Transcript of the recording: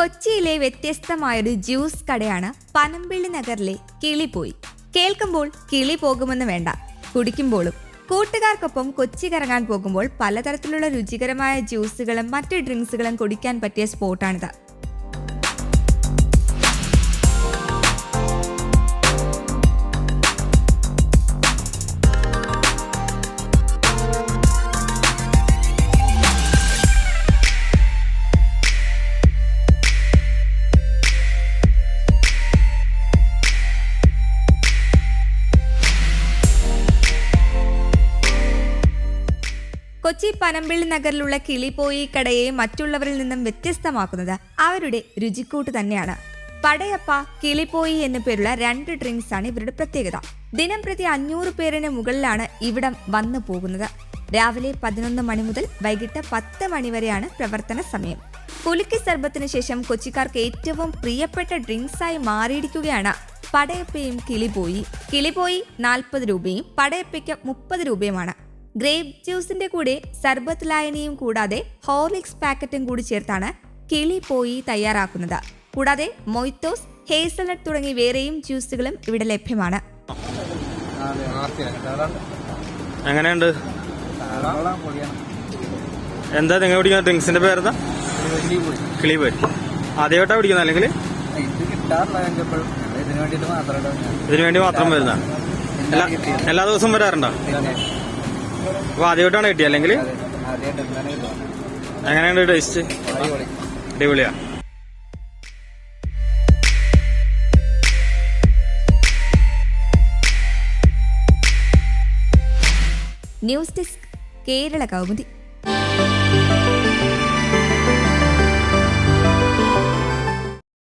കൊച്ചിയിലെ വ്യത്യസ്തമായൊരു ജ്യൂസ് കടയാണ് പനമ്പിള്ളി നഗറിലെ കിളിപോയി. കേൾക്കുമ്പോൾ കിളി പോകുമെന്ന് വേണ്ട. കുടിക്കുമ്പോഴും കൂട്ടുകാർക്കൊപ്പം കൊച്ചി കറങ്ങാൻ പോകുമ്പോൾ പലതരത്തിലുള്ള രുചികരമായ ജ്യൂസുകളും മറ്റ് ഡ്രിങ്ക്സുകളും കുടിക്കാൻ പറ്റിയ സ്പോട്ടാണിത്. കൊച്ചി പനമ്പിള്ളി നഗറിലുള്ള കിളിപോയി കടയെ മറ്റുള്ളവരിൽ നിന്നും വ്യത്യസ്തമാക്കുന്നത് അവരുടെ രുചിക്കൂട്ട് തന്നെയാണ്. പടയപ്പ കിളിപ്പോയി എന്നു പേരുള്ള രണ്ട് ഡ്രിങ്ക്സ് ആണ് ഇവരുടെ പ്രത്യേകത. ദിനം പ്രതി അഞ്ഞൂറ് പേരിന് മുകളിലാണ് ഇവിടം വന്നു പോകുന്നത്. രാവിലെ പതിനൊന്ന് മണി മുതൽ വൈകിട്ട് പത്ത് മണി വരെയാണ് പ്രവർത്തന സമയം. പുലിക്ക് സർബത്തിന് ശേഷം കൊച്ചിക്കാർക്ക് ഏറ്റവും പ്രിയപ്പെട്ട ഡ്രിങ്ക്സായി മാറിയിരിക്കുകയാണ് പടയപ്പയും കിളിപോയി. കിളിപോയി നാൽപ്പത് രൂപയും പടയപ്പയ്ക്ക് മുപ്പത് രൂപയുമാണ്. ഗ്രേപ്പ് ജ്യൂസിന്റെ കൂടെ സർബത്ത് ലായനിയും കൂടാതെ ഹോർലിക്സ് പാക്കറ്റും കൂടി ചേർത്താണ് കിളി പോയി തയ്യാറാക്കുന്നത്. കൂടാതെ മൊയ്ത്തോസ് ഹേസൽനട്ട് തുടങ്ങി വേറെയും ജ്യൂസുകളും ഇവിടെ ലഭ്യമാണ്. എങ്ങനെയുണ്ട്? എന്താ നിങ്ങൾ കുടിക്കുന്ന ഡ്രിങ്ക്സിന്റെ പേരെന്താ? കിളി പോയി ആദ്യമായിട്ടാ കുടിക്കുന്നത് അല്ലെങ്കിൽ? ഇതിനു വേണ്ടി മാത്രം എല്ലാ എല്ലാ ദിവസവും വരാറുണ്ടോ? അപ്പൊ ആദ്യമായിട്ടാണ് കിട്ടിയത് അല്ലെങ്കിൽ? എങ്ങനെയാണ് എങ്ങനെയുണ്ട് ടേസ്റ്റ് അടിപൊളിയാ. News desk Kerala Kaumudi.